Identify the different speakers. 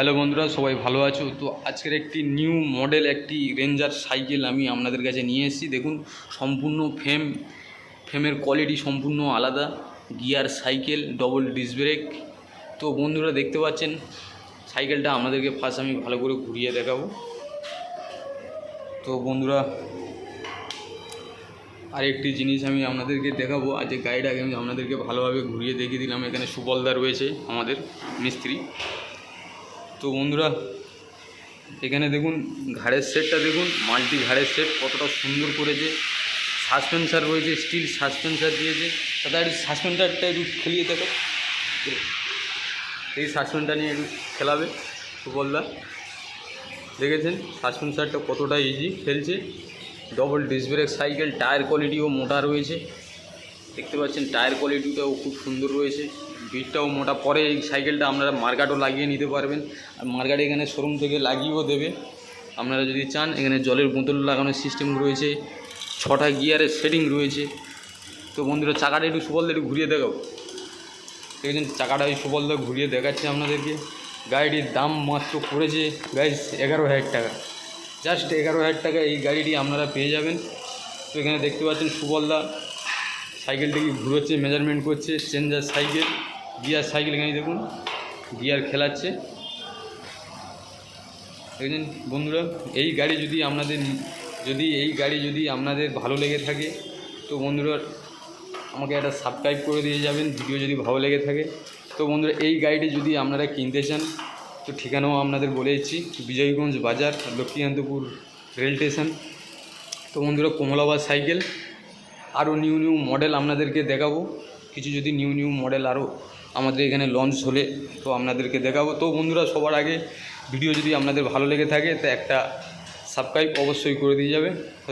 Speaker 1: Hello বন্ধুরা, সবাই ভালো আছো? তো আজকের একটি নিউ মডেল, একটি রেঞ্জার সাইকেল আমি আপনাদের কাছে নিয়ে এসেছি। দেখুন, সম্পূর্ণ ফ্রেম, ফ্রেমের কোয়ালিটি সম্পূর্ণ আলাদা। Gear cycle double disc brake তো বন্ধুরা, দেখতে পাচ্ছেন, সাইকেলটা আপনাদেরকে ফার্স্ট আমি ভালো করে ঘুরিয়ে দেখাবো। তো বন্ধুরা, আরেকটি জিনিস আমি আপনাদেরকে দেখাবো। আজ গাড়িটাকে আমি আপনাদেরকে ভালোভাবে ঘুরিয়ে দেখিয়ে দিলাম। এখানে সুবলদা রয়েছে আমাদের মিস্ত্রি। তো বন্ধুরা, এখানে দেখুন, ঘাড়ের সেটটা দেখুন, মাল্টি ঘাড়ের সেট কতটা সুন্দর করেছে। সাসপেন্সার রয়েছে স্টিল সাসপেন্সার দিয়েছে। দাদা, একটু সাসপেন্সারটা একটু খেলিয়ে দেখো। এই সাসপেন্সার নিয়ে একটু খেলাবে সুবলদা দেখেছেন? সাসপেন্সারটা কতটা ইজি খেলছে। Double disc brake cycle tyre কোয়ালিটিও মোটা রয়েছে। দেখতে পাচ্ছেন টায়ার কোয়ালিটিটাও খুব সুন্দর রয়েছে। বিটটাও মোটা, পরে এই সাইকেলটা আপনারা মার্কাটও লাগিয়ে নিতে পারবেন। আর মার্কাট এখানে শোরুম থেকে লাগিয়েও দেবে। আপনারা যদি চান, এখানে জলের বোতল লাগানোর সিস্টেম রয়েছে, ছটা গিয়ারের সেটিং রয়েছে। তো বন্ধুরা, চাকাটা একটু সুবলদা একটু ঘুরিয়ে দেখাও। দেখেছেন, চাকাটা এই সুবলদা ঘুরিয়ে দেখাচ্ছে আপনাদেরকে। গাড়িটির দাম মাত্র পড়েছে গাইজ এগারো হাজার টাকা। জাস্ট এগারো হাজার টাকা এই গাড়িটি আপনারা পেয়ে যাবেন। তো এখানে দেখতে পাচ্ছেন সুবলদা। সাইকেলটিকে ঘুরোচ্ছে মেজারমেন্ট করছে চেঞ্জার সাইকেল গিয়ার সাইকেল এখানে দেখুন গিয়ার খেলাচ্ছে। দেখছেন বন্ধুরা, এই গাড়ি যদি আপনাদের, যদি এই গাড়ি যদি আপনাদের ভালো লেগে থাকে, তো বন্ধুরা আমাকে একটা সাবস্ক্রাইব করে দিয়ে যাবেন ভিডিও যদি ভালো লেগে থাকে। তো বন্ধুরা, এই গাড়িটি যদি আপনারা কিনতে চান, তো ঠিকানাও আপনাদের বলে দিচ্ছি, বিজয়গঞ্জ বাজার, লক্ষ্মীকান্তপুর রেল স্টেশন। তো বন্ধুরা কমলাবাদ সাইকেল আরও নিউ নিউ মডেল আপনাদেরকে দেখাবো। কিছু যদি নিউ নিউ মডেল আরও আমাদের এখানে লঞ্চ হলে তো আপনাদেরকে দেখাবো। তো বন্ধুরা, সবার আগে ভিডিও যদি আপনাদের ভালো লেগে থাকে, তো একটা সাবস্ক্রাইব অবশ্যই করে দিয়ে যাবে। তো